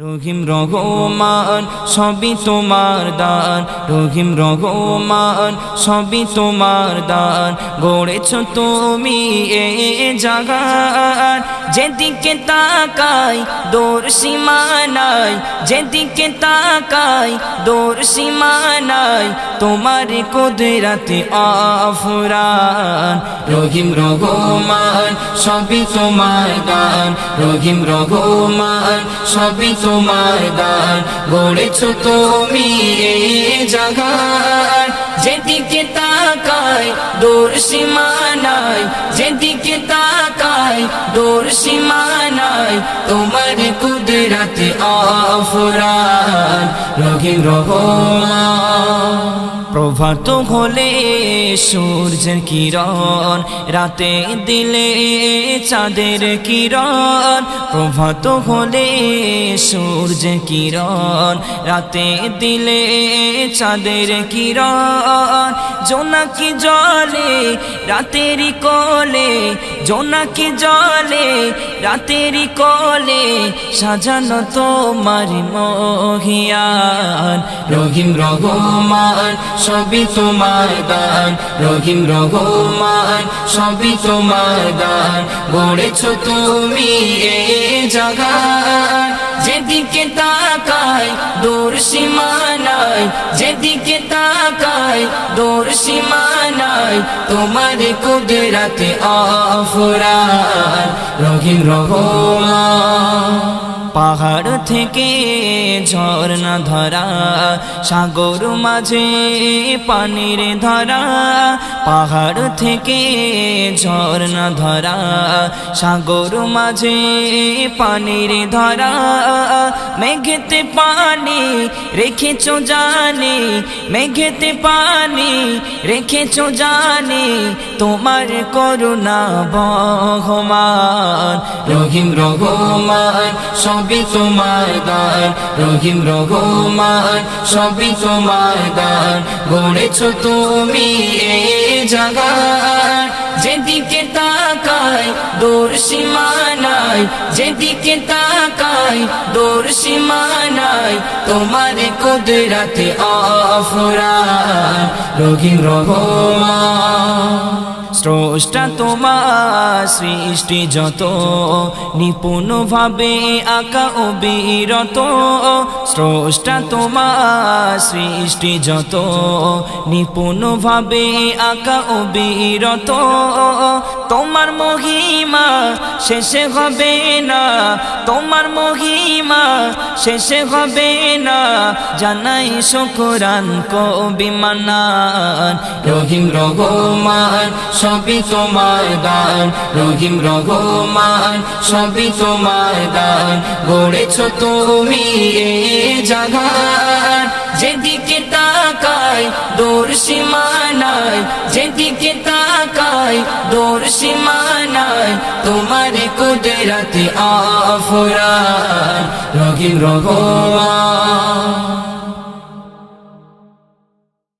রহিম রহমান, সবই তোমার দান। রহিম রহমান, সবই তোমার দান। গড়েছ তুমি এ জাগান। যেদিকে তাকাই, দোর সীমানাই যেদিকে তাকাই, দোর সীমানাই তোমার কুদরাতে আফরান। রহিম রহমান, সবই তোমার দান। রহিম রহমান, সবই তোমার দান গড়েছ তুমি এই জাগান যেদিকে দোর দূর সীমানায়। যেদিকে তাকায় দূর সীমানায়। তোমার কুদরাতে আফরান রহিম রহমান। প্রভাত হলে সূর্যের কিরণ, রাতে দিলে চাঁদের কিরণ। প্রভাত হলে সূর্যের কিরণ, রাতে দিলে চাঁদের কিরণ। জোনাকি জলে রাতেরই কোলে জোনাকি জলে রাতেরই কলে সাজানো তোমার মহিয়ান রহিম রহমান, সবই তোমার দান। রহিম রহমান, সবই তোমার দান। গড়েছ তুমি এ জাগান যেদিকে তাকায় দূর সীমানায় যেদিকে তাকায় দূর সীমানায় তোমার কুদরাতে আফরান রহিম রহমান। পাহাড় থেকে ঝর্ণা ধরা, সাগর মাঝে পানির ধরা, পাহাড় থেকে ঝর্ণা ধরা, সাগর মাঝে পানির ধরা, মেঘেতে পানি রেখেছ জানি, মেঘেতে পানি রেখেছ জানি, তোমার করুণা বহমান, রহিম রহমান সবই তোমার দান, রহিম রহমান সবই তোমার দান। গড়েছ তুমি এ জাগান যেদিকে তাকাই দূর সীমানাই যেদিকে তাকাই দূর সীমানাই তোমার কুদরাতে আফরান রহিম রহমান স্রষ্টা তোমার সৃষ্টি যত নিপুণ ভাবে আঁকা ও বিরত। স্রষ্টা তোমার সৃষ্টি যত নিপুণ ভাবে আঁকা ও বিরত। তোমার মহিমা শেষে হবে না, তোমার মহিমা শেষে হবে না। জানাই শকরান কবি মানান, রহিম রহমান, সবই তোমার দান রহিম রহমান, সবই তোমার দান গড়েছ তুমি জাগান। যেদিকে তাকায় দূর সীমানাই যেদিকে তাকায় দূর সীমানাই তোমার কুদরতি আফরা রহিম রহমান।